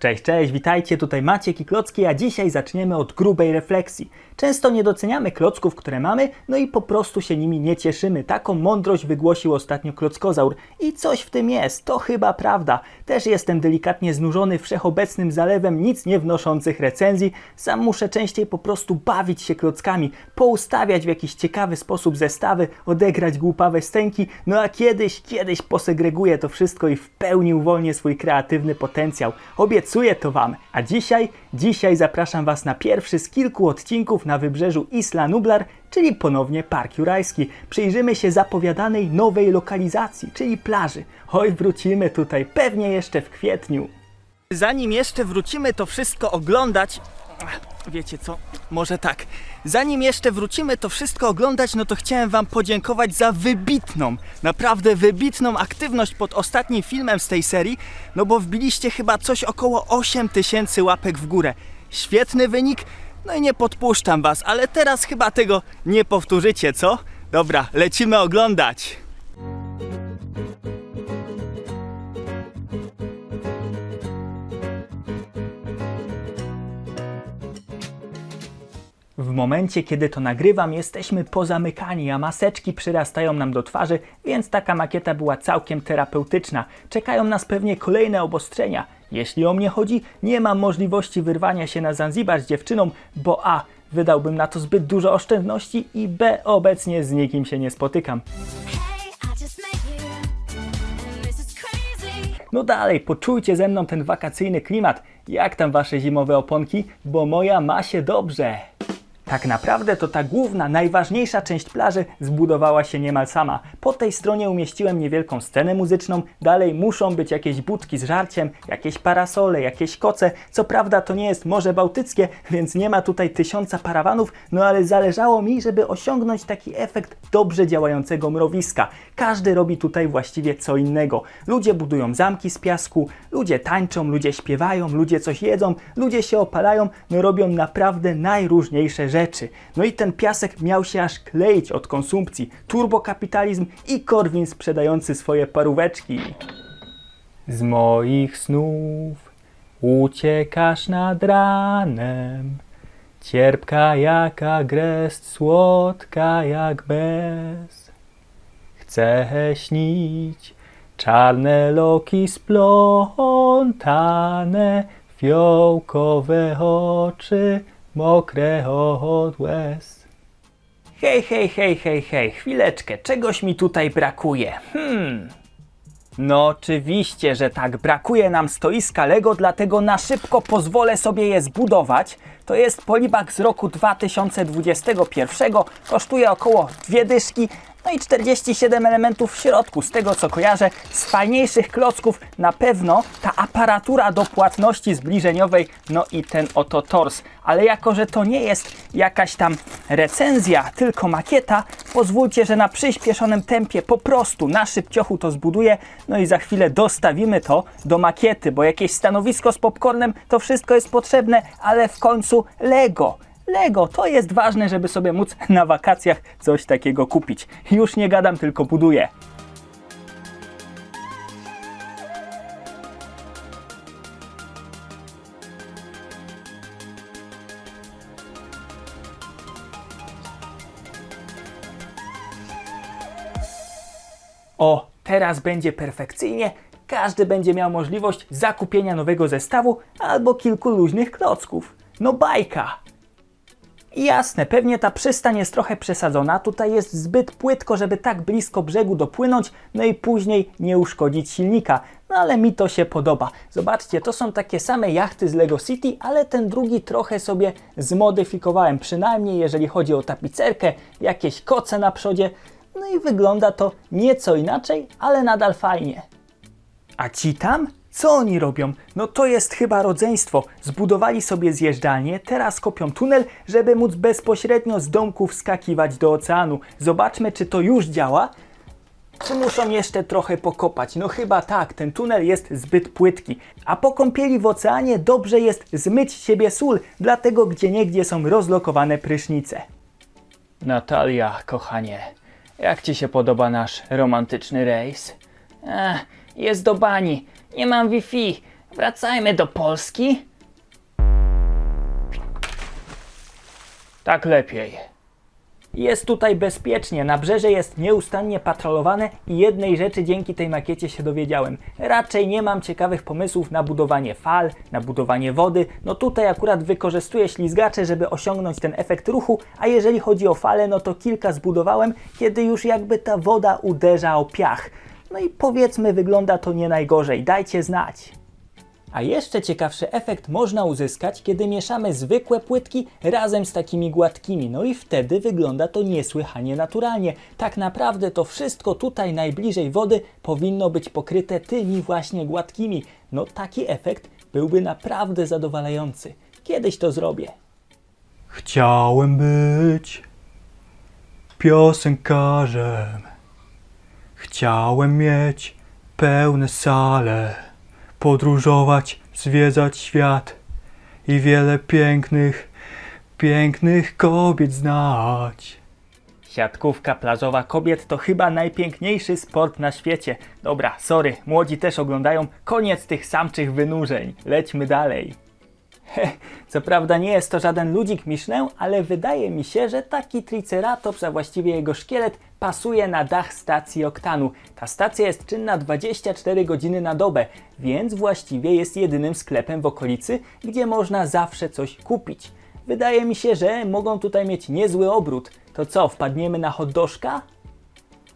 Cześć, cześć, witajcie, tutaj Maciek i Klocki, a dzisiaj zaczniemy od grubej refleksji. Często nie doceniamy klocków, które mamy, no i po prostu się nimi nie cieszymy. Taką mądrość wygłosił ostatnio klockozaur. I coś w tym jest, to chyba prawda. Też jestem delikatnie znużony wszechobecnym zalewem nic nie wnoszących recenzji. Sam muszę częściej po prostu bawić się klockami, poustawiać w jakiś ciekawy sposób zestawy, odegrać głupawe stęki, no a kiedyś, kiedyś posegreguję to wszystko i w pełni uwolnię swój kreatywny potencjał. Obiecuję to Wam. A dzisiaj, dzisiaj zapraszam Was na pierwszy z kilku odcinków na wybrzeżu Isla Nublar, czyli ponownie Park Jurajski. Przyjrzymy się zapowiadanej nowej lokalizacji, czyli plaży. Oj, wrócimy tutaj pewnie jeszcze w kwietniu. Zanim jeszcze wrócimy to wszystko oglądać, wiecie co, może tak. Zanim jeszcze wrócimy to wszystko oglądać, no to chciałem Wam podziękować za wybitną, naprawdę wybitną aktywność pod ostatnim filmem z tej serii, no bo wbiliście chyba coś około 8 tysięcy łapek w górę. Świetny wynik, no i nie podpuszczam Was, ale teraz chyba tego nie powtórzycie, co? Dobra, lecimy oglądać. Momencie, kiedy to nagrywam, jesteśmy pozamykani, a maseczki przyrastają nam do twarzy, więc taka makieta była całkiem terapeutyczna. Czekają nas pewnie kolejne obostrzenia. Jeśli o mnie chodzi, nie mam możliwości wyrwania się na Zanzibar z dziewczyną, bo a. wydałbym na to zbyt dużo oszczędności i b. obecnie z nikim się nie spotykam. No dalej, poczujcie ze mną ten wakacyjny klimat. Jak tam wasze zimowe oponki? Bo moja ma się dobrze. Tak naprawdę to ta główna, najważniejsza część plaży zbudowała się niemal sama. Po tej stronie umieściłem niewielką scenę muzyczną, dalej muszą być jakieś budki z żarciem, jakieś parasole, jakieś koce. Co prawda to nie jest Morze Bałtyckie, więc nie ma tutaj tysiąca parawanów, no ale zależało mi, żeby osiągnąć taki efekt dobrze działającego mrowiska. Każdy robi tutaj właściwie co innego. Ludzie budują zamki z piasku, ludzie tańczą, ludzie śpiewają, ludzie coś jedzą, ludzie się opalają, no robią naprawdę najróżniejsze rzeczy. No i ten piasek miał się aż kleić od konsumpcji. Turbokapitalizm i Korwin sprzedający swoje paróweczki. Z moich snów uciekasz nad ranem, cierpka jak agrest, słodka jak bez. Chcę śnić czarne loki splątane, fiołkowe oczy, mokre od łez. Hej, hej, hej, hej, hej, chwileczkę, czegoś mi tutaj brakuje. Hmm. No oczywiście, że tak, brakuje nam stoiska Lego, dlatego na szybko pozwolę sobie je zbudować. To jest polibak z roku 2021, kosztuje około dwie dyszki, no i 47 elementów w środku. Z tego co kojarzę, z fajniejszych klocków na pewno ta aparatura do płatności zbliżeniowej, no i ten oto tors. Ale jako, że to nie jest jakaś tam recenzja, tylko makieta, pozwólcie, że na przyspieszonym tempie po prostu na szybciochu to zbuduję, no i za chwilę dostawimy to do makiety, bo jakieś stanowisko z popcornem to wszystko jest potrzebne, ale w końcu Lego. Lego, to jest ważne, żeby sobie móc na wakacjach coś takiego kupić. Już nie gadam, tylko buduję. O, teraz będzie perfekcyjnie. Każdy będzie miał możliwość zakupienia nowego zestawu albo kilku luźnych klocków. No bajka! Jasne, pewnie ta przystań jest trochę przesadzona. Tutaj jest zbyt płytko, żeby tak blisko brzegu dopłynąć, no i później nie uszkodzić silnika. No ale mi to się podoba. Zobaczcie, to są takie same jachty z Lego City, ale ten drugi trochę sobie zmodyfikowałem. Przynajmniej jeżeli chodzi o tapicerkę, jakieś koce na przodzie. No i wygląda to nieco inaczej, ale nadal fajnie. A ci tam? Co oni robią? No to jest chyba rodzeństwo. Zbudowali sobie zjeżdżalnię, teraz kopią tunel, żeby móc bezpośrednio z domków skakiwać do oceanu. Zobaczmy, czy to już działa. Czy muszą jeszcze trochę pokopać? No chyba tak, ten tunel jest zbyt płytki. A po kąpieli w oceanie dobrze jest zmyć siebie sól, dlatego gdzieniegdzie są rozlokowane prysznice. Natalia, kochanie, jak ci się podoba nasz romantyczny rejs? Ech, jest do bani, nie mam Wi-Fi. Wracajmy do Polski. Tak lepiej. Jest tutaj bezpiecznie, nabrzeże jest nieustannie patrolowane i jednej rzeczy dzięki tej makiecie się dowiedziałem. Raczej nie mam ciekawych pomysłów na budowanie fal, na budowanie wody. No tutaj akurat wykorzystuję ślizgacze, żeby osiągnąć ten efekt ruchu, a jeżeli chodzi o fale, no to kilka zbudowałem, kiedy już jakby ta woda uderza o piach. No i powiedzmy wygląda to nie najgorzej, dajcie znać. A jeszcze ciekawszy efekt można uzyskać, kiedy mieszamy zwykłe płytki razem z takimi gładkimi. No i wtedy wygląda to niesłychanie naturalnie. Tak naprawdę to wszystko tutaj najbliżej wody powinno być pokryte tymi właśnie gładkimi. No taki efekt byłby naprawdę zadowalający. Kiedyś to zrobię. Chciałem być piosenkarzem. Chciałem mieć pełne sale podróżować, zwiedzać świat i wiele pięknych, pięknych kobiet znać. Siatkówka plażowa kobiet to chyba najpiękniejszy sport na świecie. Dobra, sorry, młodzi też oglądają. Koniec tych samczych wynurzeń. Lećmy dalej. Co prawda nie jest to żaden ludzik Michelin, ale wydaje mi się, że taki triceratops, a właściwie jego szkielet, pasuje na dach stacji Oktanu. Ta stacja jest czynna 24 godziny na dobę, więc właściwie jest jedynym sklepem w okolicy, gdzie można zawsze coś kupić. Wydaje mi się, że mogą tutaj mieć niezły obrót. To co, wpadniemy na hotdożka?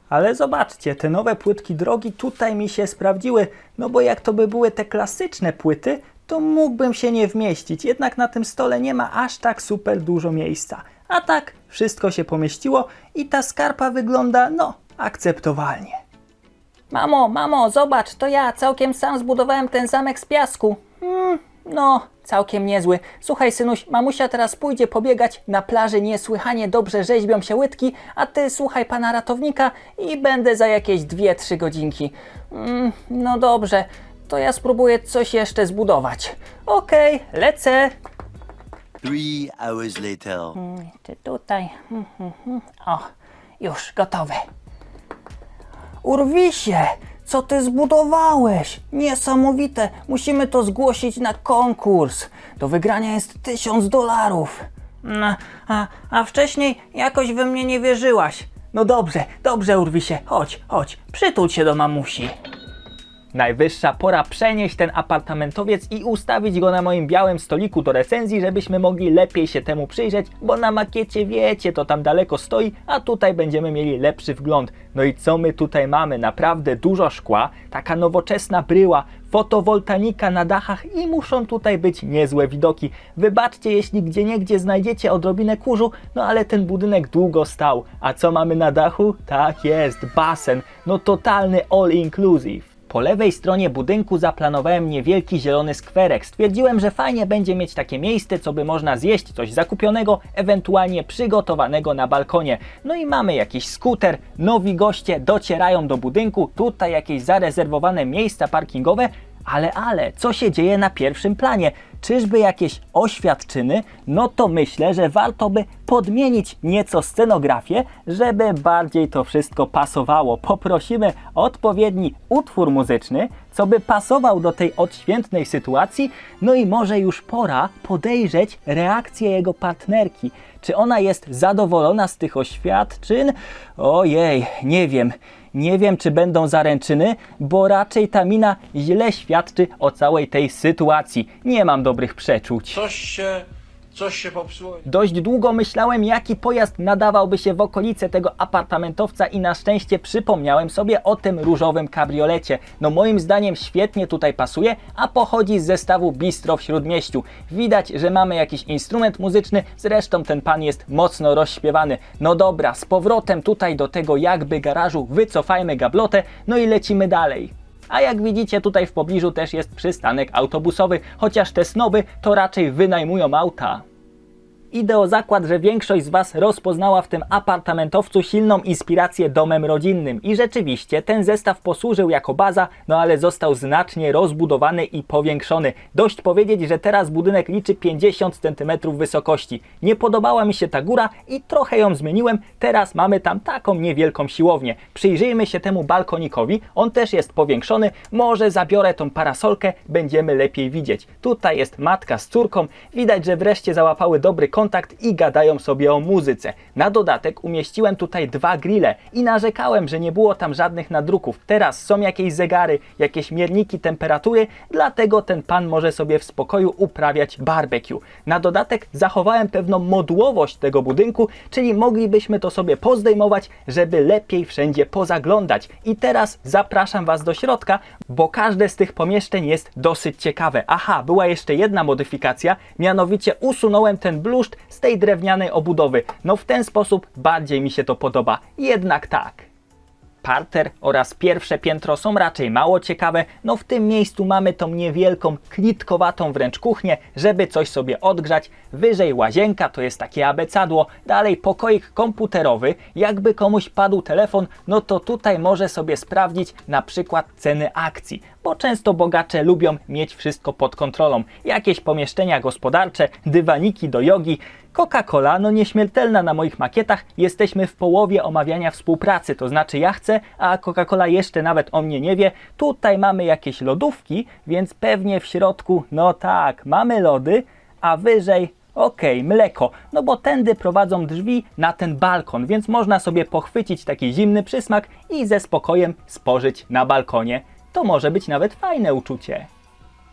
Ale zobaczcie, te nowe płytki drogi tutaj mi się sprawdziły, no bo jak to by były te klasyczne płyty, to mógłbym się nie wmieścić, jednak na tym stole nie ma aż tak super dużo miejsca. A tak, wszystko się pomieściło i ta skarpa wygląda, no, akceptowalnie. Mamo, mamo, zobacz, to ja całkiem sam zbudowałem ten zamek z piasku. Hmm, no, całkiem niezły. Słuchaj, synuś, mamusia teraz pójdzie pobiegać. Na plaży niesłychanie dobrze rzeźbią się łydki, a ty słuchaj pana ratownika i będę za jakieś 2-3 godzinki. Mm, no dobrze, to ja spróbuję coś jeszcze zbudować. Okej, lecę. Three hours later. Czy tutaj? Hmm, hmm, hmm. O, już gotowe. Urwisie, co ty zbudowałeś? Niesamowite. Musimy to zgłosić na konkurs. Do wygrania jest tysiąc dolarów. No, a, a wcześniej jakoś we mnie nie wierzyłaś. No dobrze, dobrze, Urwisie. Chodź, chodź, przytul się do mamusi. Najwyższa pora przenieść ten apartamentowiec i ustawić go na moim białym stoliku do recenzji, żebyśmy mogli lepiej się temu przyjrzeć, bo na makiecie wiecie, to tam daleko stoi, a tutaj będziemy mieli lepszy wgląd. No i co my tutaj mamy? Naprawdę dużo szkła, taka nowoczesna bryła, fotowoltanika na dachach i muszą tutaj być niezłe widoki. Wybaczcie, jeśli gdzieniegdzie znajdziecie odrobinę kurzu, no ale ten budynek długo stał. A co mamy na dachu? Tak jest, basen. No totalny all inclusive. Po lewej stronie budynku zaplanowałem niewielki zielony skwerek. Stwierdziłem, że fajnie będzie mieć takie miejsce, co by można zjeść coś zakupionego, ewentualnie przygotowanego na balkonie. No i mamy jakiś skuter, nowi goście docierają do budynku, tutaj jakieś zarezerwowane miejsca parkingowe, ale, ale, co się dzieje na pierwszym planie? Czyżby jakieś oświadczyny? No to myślę, że warto by podmienić nieco scenografię, żeby bardziej to wszystko pasowało. Poprosimy odpowiedni utwór muzyczny, co by pasował do tej odświętnej sytuacji, no i może już pora podejrzeć reakcję jego partnerki. Czy ona jest zadowolona z tych oświadczyn? Ojej, nie wiem. Nie wiem, czy będą zaręczyny, bo raczej ta mina źle świadczy o całej tej sytuacji. Nie mam dobrych przeczuć. Coś się, coś się popsuło. Dość długo myślałem, jaki pojazd nadawałby się w okolice tego apartamentowca i na szczęście przypomniałem sobie o tym różowym kabriolecie. No moim zdaniem świetnie tutaj pasuje, a pochodzi z zestawu Bistro w Śródmieściu. Widać, że mamy jakiś instrument muzyczny, zresztą ten pan jest mocno rozśpiewany. No dobra, z powrotem tutaj do tego jakby garażu wycofajmy gablotę, no i lecimy dalej. A jak widzicie, tutaj w pobliżu też jest przystanek autobusowy, chociaż te snoby to raczej wynajmują auta. Idę o zakład, że większość z Was rozpoznała w tym apartamentowcu silną inspirację domem rodzinnym i rzeczywiście ten zestaw posłużył jako baza, no ale został znacznie rozbudowany i powiększony. Dość powiedzieć, że teraz budynek liczy 50 cm wysokości. Nie podobała mi się ta góra i trochę ją zmieniłem, teraz mamy tam taką niewielką siłownię. Przyjrzyjmy się temu balkonikowi, on też jest powiększony, może zabiorę tą parasolkę, będziemy lepiej widzieć. Tutaj jest matka z córką, widać, że wreszcie załapały dobry kontakt i gadają sobie o muzyce. Na dodatek umieściłem tutaj dwa grille i narzekałem, że nie było tam żadnych nadruków. Teraz są jakieś zegary, jakieś mierniki temperatury, dlatego ten pan może sobie w spokoju uprawiać barbecue. Na dodatek zachowałem pewną modułowość tego budynku, czyli moglibyśmy to sobie pozdejmować, żeby lepiej wszędzie pozaglądać. I teraz zapraszam Was do środka, bo każde z tych pomieszczeń jest dosyć ciekawe. Aha, była jeszcze jedna modyfikacja, mianowicie usunąłem ten bluszcz z tej drewnianej obudowy. No w ten sposób bardziej mi się to podoba. Jednak tak. Parter oraz pierwsze piętro są raczej mało ciekawe, no w tym miejscu mamy tą niewielką, klitkowatą wręcz kuchnię, żeby coś sobie odgrzać. Wyżej łazienka, to jest takie abecadło, dalej pokoik komputerowy. Jakby komuś padł telefon, no to tutaj może sobie sprawdzić na przykład ceny akcji, bo często bogacze lubią mieć wszystko pod kontrolą. Jakieś pomieszczenia gospodarcze, dywaniki do jogi, Coca-Cola, no nieśmiertelna na moich makietach, jesteśmy w połowie omawiania współpracy, to znaczy ja chcę, a Coca-Cola jeszcze nawet o mnie nie wie. Tutaj mamy jakieś lodówki, więc pewnie w środku, no tak, mamy lody, a wyżej Okej, mleko, no bo tędy prowadzą drzwi na ten balkon, więc można sobie pochwycić taki zimny przysmak i ze spokojem spożyć na balkonie. To może być nawet fajne uczucie.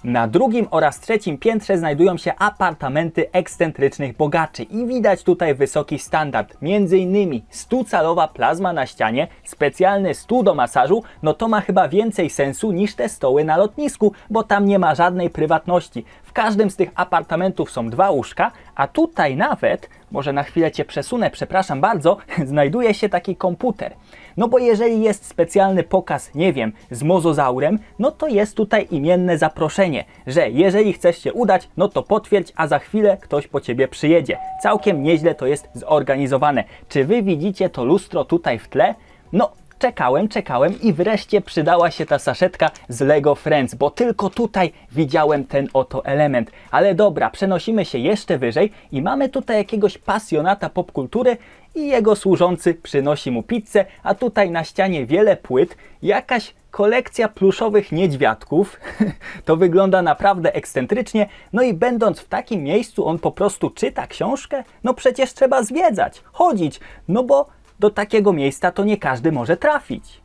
Na drugim oraz trzecim piętrze znajdują się apartamenty ekscentrycznych bogaczy i widać tutaj wysoki standard. Między innymi 100-calowa plazma na ścianie, specjalny stół do masażu, no to ma chyba więcej sensu niż te stoły na lotnisku, bo tam nie ma żadnej prywatności. W każdym z tych apartamentów są dwa łóżka, a tutaj nawet, może na chwilę Cię przesunę, przepraszam bardzo, znajduje się taki komputer. No bo jeżeli jest specjalny pokaz, nie wiem, z mozozaurem, no to jest tutaj imienne zaproszenie, że jeżeli chcesz się udać, no to potwierdź, a za chwilę ktoś po ciebie przyjedzie. Całkiem nieźle to jest zorganizowane. Czy wy widzicie to lustro tutaj w tle? No, czekałem, czekałem i wreszcie przydała się ta saszetka z Lego Friends, bo tylko tutaj widziałem ten oto element. Ale dobra, przenosimy się jeszcze wyżej i mamy tutaj jakiegoś pasjonata popkultury i jego służący przynosi mu pizzę, a tutaj na ścianie wiele płyt, jakaś kolekcja pluszowych niedźwiadków. to wygląda naprawdę ekscentrycznie. No i będąc w takim miejscu, on po prostu czyta książkę? No przecież trzeba zwiedzać, chodzić, no bo do takiego miejsca to nie każdy może trafić.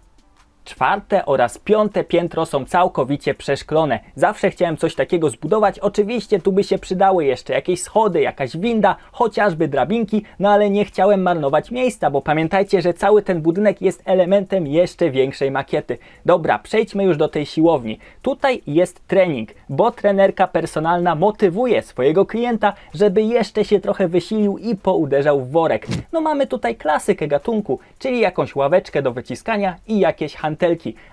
Czwarte oraz piąte piętro są całkowicie przeszklone. Zawsze chciałem coś takiego zbudować. Oczywiście tu by się przydały jeszcze jakieś schody, jakaś winda, chociażby drabinki, no ale nie chciałem marnować miejsca, bo pamiętajcie, że cały ten budynek jest elementem jeszcze większej makiety. Dobra, przejdźmy już do tej siłowni. Tutaj jest trening, bo trenerka personalna motywuje swojego klienta, żeby jeszcze się trochę wysilił i pouderzał w worek. No mamy tutaj klasykę gatunku, czyli jakąś ławeczkę do wyciskania i jakieś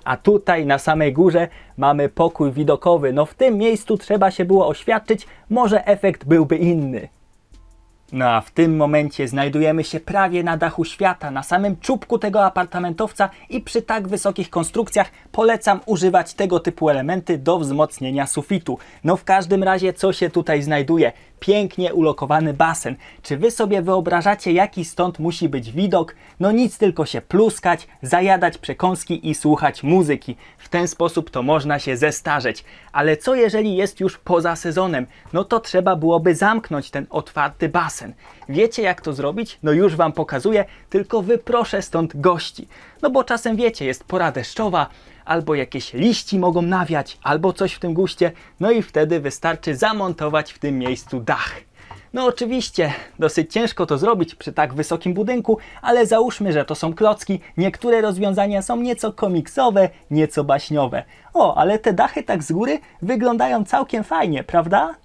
A tutaj na samej górze mamy pokój widokowy. No w tym miejscu trzeba się było oświadczyć, może efekt byłby inny. No a w tym momencie znajdujemy się prawie na dachu świata, na samym czubku tego apartamentowca i przy tak wysokich konstrukcjach polecam używać tego typu elementy do wzmocnienia sufitu. No w każdym razie co się tutaj znajduje? Pięknie ulokowany basen. Czy wy sobie wyobrażacie jaki stąd musi być widok? No nic tylko się pluskać, zajadać przekąski i słuchać muzyki. W ten sposób to można się zestarzeć. Ale co jeżeli jest już poza sezonem? No to trzeba byłoby zamknąć ten otwarty basen. Wiecie jak to zrobić? No już wam pokazuję, tylko wyproszę stąd gości. No bo czasem wiecie, jest pora deszczowa, albo jakieś liści mogą nawiać, albo coś w tym guście, no i wtedy wystarczy zamontować w tym miejscu dach. No oczywiście, dosyć ciężko to zrobić przy tak wysokim budynku, ale załóżmy, że to są klocki. Niektóre rozwiązania są nieco komiksowe, nieco baśniowe. O, ale te dachy tak z góry wyglądają całkiem fajnie, prawda?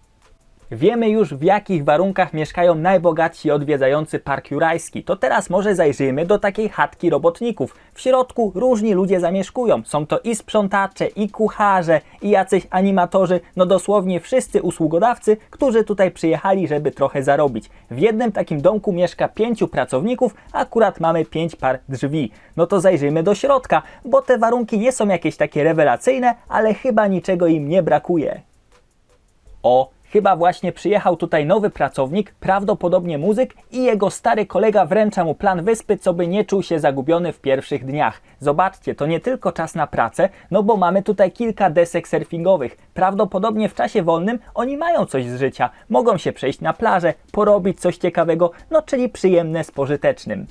Wiemy już w jakich warunkach mieszkają najbogatsi odwiedzający Park Jurajski. To teraz może zajrzyjmy do takiej chatki robotników. W środku różni ludzie zamieszkują. Są to i sprzątacze, i kucharze, i jacyś animatorzy, no dosłownie wszyscy usługodawcy, którzy tutaj przyjechali, żeby trochę zarobić. W jednym takim domku mieszka pięciu pracowników, akurat mamy pięć par drzwi. No to zajrzyjmy do środka, bo te warunki nie są jakieś takie rewelacyjne, ale chyba niczego im nie brakuje. O, chyba właśnie przyjechał tutaj nowy pracownik, prawdopodobnie muzyk i jego stary kolega wręcza mu plan wyspy, co by nie czuł się zagubiony w pierwszych dniach. Zobaczcie, to nie tylko czas na pracę, no bo mamy tutaj kilka desek surfingowych. Prawdopodobnie w czasie wolnym oni mają coś z życia, mogą się przejść na plażę, porobić coś ciekawego, no czyli przyjemne z pożytecznym.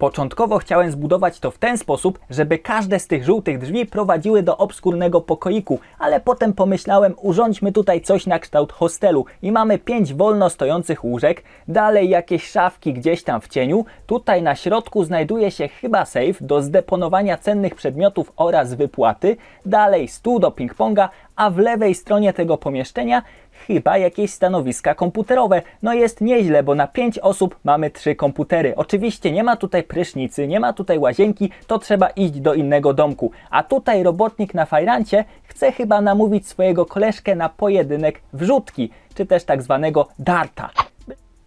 Początkowo chciałem zbudować to w ten sposób, żeby każde z tych żółtych drzwi prowadziły do obskurnego pokoiku, ale potem pomyślałem, urządźmy tutaj coś na kształt hostelu. I mamy pięć wolno stojących łóżek, dalej jakieś szafki gdzieś tam w cieniu, tutaj na środku znajduje się chyba safe do zdeponowania cennych przedmiotów oraz wypłaty, dalej stół do ping-ponga, a w lewej stronie tego pomieszczenia chyba jakieś stanowiska komputerowe. No jest nieźle, bo na 5 osób mamy 3 komputery. Oczywiście nie ma tutaj prysznicy, nie ma tutaj łazienki, to trzeba iść do innego domku. A tutaj robotnik na fajrancie chce chyba namówić swojego koleżkę na pojedynek wrzutki, czy też tak zwanego darta.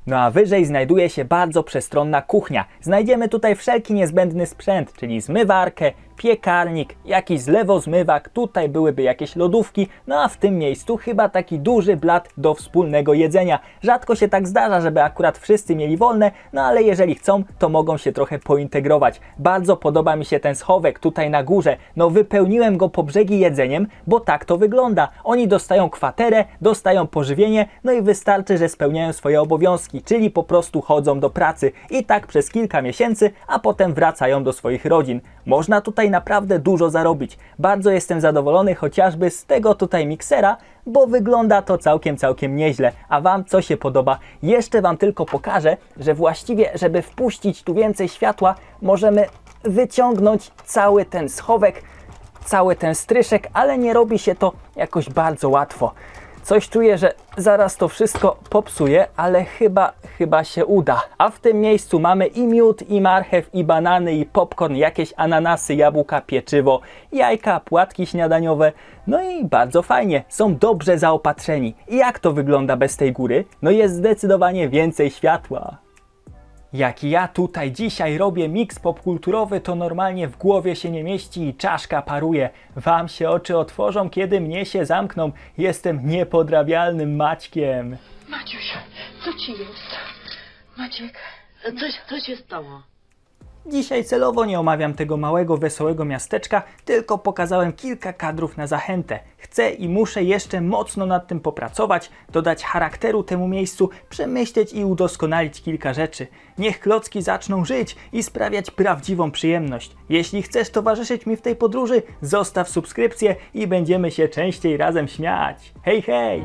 No a wyżej znajduje się bardzo przestronna kuchnia. Znajdziemy tutaj wszelki niezbędny sprzęt, czyli zmywarkę, piekarnik, jakiś zlewozmywak, tutaj byłyby jakieś lodówki, no a w tym miejscu chyba taki duży blat do wspólnego jedzenia. Rzadko się tak zdarza, żeby akurat wszyscy mieli wolne, no ale jeżeli chcą, to mogą się trochę pointegrować. Bardzo podoba mi się ten schowek tutaj na górze. No wypełniłem go po brzegi jedzeniem, bo tak to wygląda. Oni dostają kwaterę, dostają pożywienie, no i wystarczy, że spełniają swoje obowiązki, czyli po prostu chodzą do pracy i tak przez kilka miesięcy, a potem wracają do swoich rodzin. Można tutaj naprawdę dużo zarobić. Bardzo jestem zadowolony chociażby z tego tutaj miksera, bo wygląda to całkiem, całkiem nieźle. A Wam co się podoba? Jeszcze Wam tylko pokażę, że właściwie, żeby wpuścić tu więcej światła, możemy wyciągnąć cały ten schowek, cały ten stryszek, ale nie robi się to jakoś bardzo łatwo. Coś czuję, że zaraz to wszystko popsuje, ale chyba, chyba się uda. A w tym miejscu mamy i miód, i marchew, i banany, i popcorn, jakieś ananasy, jabłka, pieczywo, jajka, płatki śniadaniowe. No i bardzo fajnie, są dobrze zaopatrzeni. I jak to wygląda bez tej góry? No jest zdecydowanie więcej światła. Jak ja tutaj dzisiaj robię miks popkulturowy, to normalnie w głowie się nie mieści i czaszka paruje. Wam się oczy otworzą, kiedy mnie się zamkną. Jestem niepodrabialnym Maćkiem. Maciuś, co ci jest? Maciek, coś, co się stało? Dzisiaj celowo nie omawiam tego małego, wesołego miasteczka, tylko pokazałem kilka kadrów na zachętę. Chcę i muszę jeszcze mocno nad tym popracować, dodać charakteru temu miejscu, przemyśleć i udoskonalić kilka rzeczy. Niech klocki zaczną żyć i sprawiać prawdziwą przyjemność. Jeśli chcesz towarzyszyć mi w tej podróży, zostaw subskrypcję i będziemy się częściej razem śmiać. Hej, hej!